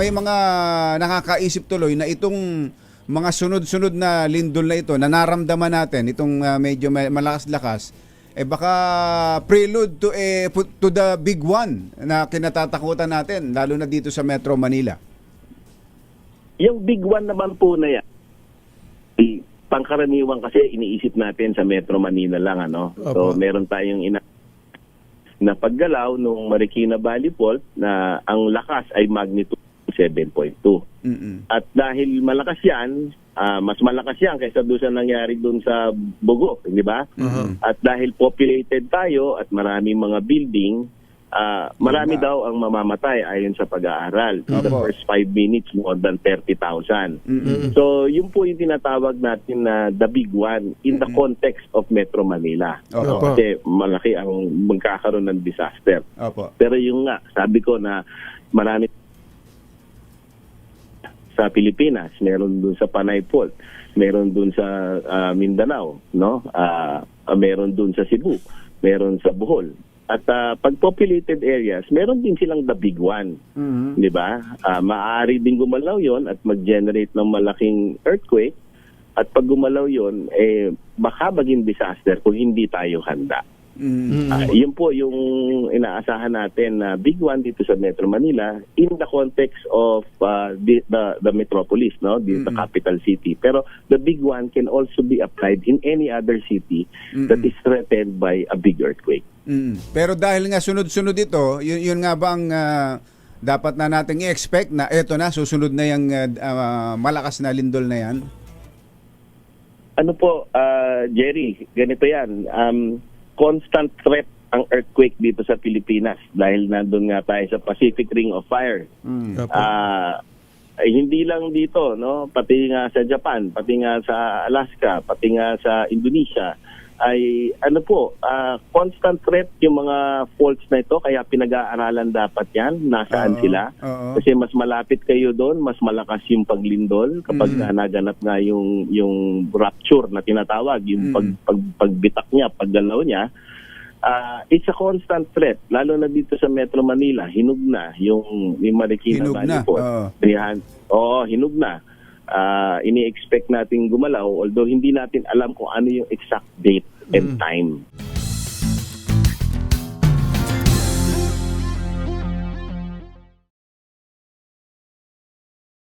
may mga nakakaisip tuloy na itong mga sunod-sunod na lindol na ito na naramdaman natin itong ah, medyo ma- malakas-lakas eh baka prelude to eh to the big one na kinatatakutan natin lalo na dito sa Metro Manila. Yung big one naman po na yan, pangkaraniwan kasi iniisip natin sa Metro Manila lang. ano So Opo. meron tayong ina na paggalaw nung Marikina Valley Fault na ang lakas ay magnitude 7.2. Mm. At dahil malakas yan, ah, mas malakas yan kaysa doon sa nangyari doon sa Bugok, di ba? Mhm. At dahil populated tayo at maraming mga building, ah, marami Tama. daw ang mamamatay ayon sa pag-aaral. In the first five minutes, more than 30,000. Mm. So, yun po yung tinatawag natin na the big one in the context of Metro Manila. Opo. Kasi malaki ang magkakaroon ng disaster. Opo. Pero yung nga, sabi ko na marami sa Pilipinas, meron dun sa Panay Fault, meron dun sa ah, Mindanao, no? Ah, meron dun sa Cebu, meron sa Bohol. At ah, pag populated areas, meron din silang the big one. Mm. 'di ba? Ah, maaari din gumalaw 'yon at mag-generate ng malaking earthquake. At pag gumalaw 'yon, eh baka maging disaster kung hindi tayo handa. Mm. Ah, yun po yung inaasahan natin na big one dito sa Metro Manila in the context of ah, the, the the metropolis, no, the, the Mm-mm. capital city. Pero the big one can also be applied in any other city that Mm-mm. is threatened by a big earthquake. Mm. Pero dahil nga sunod-sunod ito, yun, yun nga ba ang ah, dapat na nating i-expect na eto na, susunod na yung ah, ah, malakas na lindol na yan? Ano po, ah, Jerry, ganito yan. Um, constant threat ang earthquake dito sa Pilipinas dahil nandun nga tayo sa Pacific Ring of Fire. Mm. Ah, ay, hindi lang dito, no? Pati nga sa Japan, pati nga sa Alaska, pati nga sa Indonesia ay ano po, ah, constant threat yung mga faults na ito kaya pinag-aaralan dapat 'yan, nasaan Oo, sila. oo. Kasi mas malapit kayo doon, mas malakas yung paglindol kapag Mm. naganap nga yung yung rupture na tinatawag, yung Mm. pag, pag pagbitak niya, paggalaw niya. Ah, it's a constant threat lalo na dito sa Metro Manila, hinug na yung yung Marikina Valley oo. 300 Oo, hinug na. Ah, ini-expect natin gumalaw although hindi natin alam kung ano yung exact date and Mm. time.